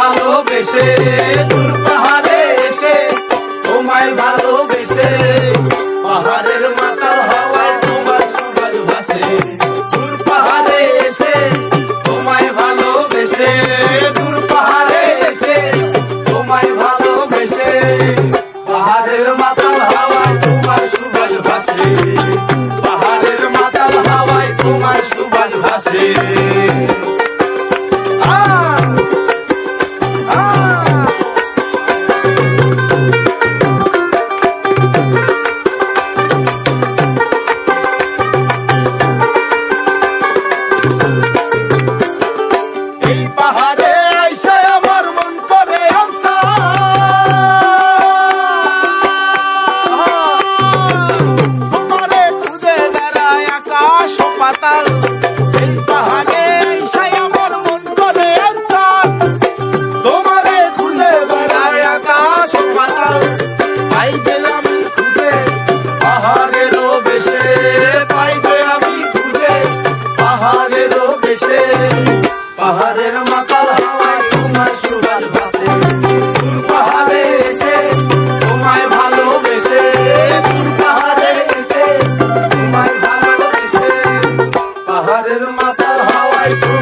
ভালোবেসে দূর পাহাড়ে এসে তোমায় ভালোবেসে, পাহাড়ের মাতাল হওয়ায় তোমার সুবাস ভাসে। দূর পাহাড়ে এসে তোমায় ভালোবেসে, দূর পাহাড়ে এসে তোমায় ভালোবেসে, পাহাড়ের মাতাল হাওয়ায় তোমার সুবাস ভাসে। পাহাড়ের মাতাল হাওয়ায় তোমার সুবাস ভাসে।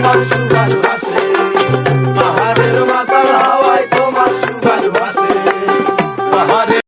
আমার সুরাজ ভাসে পাহাড়ের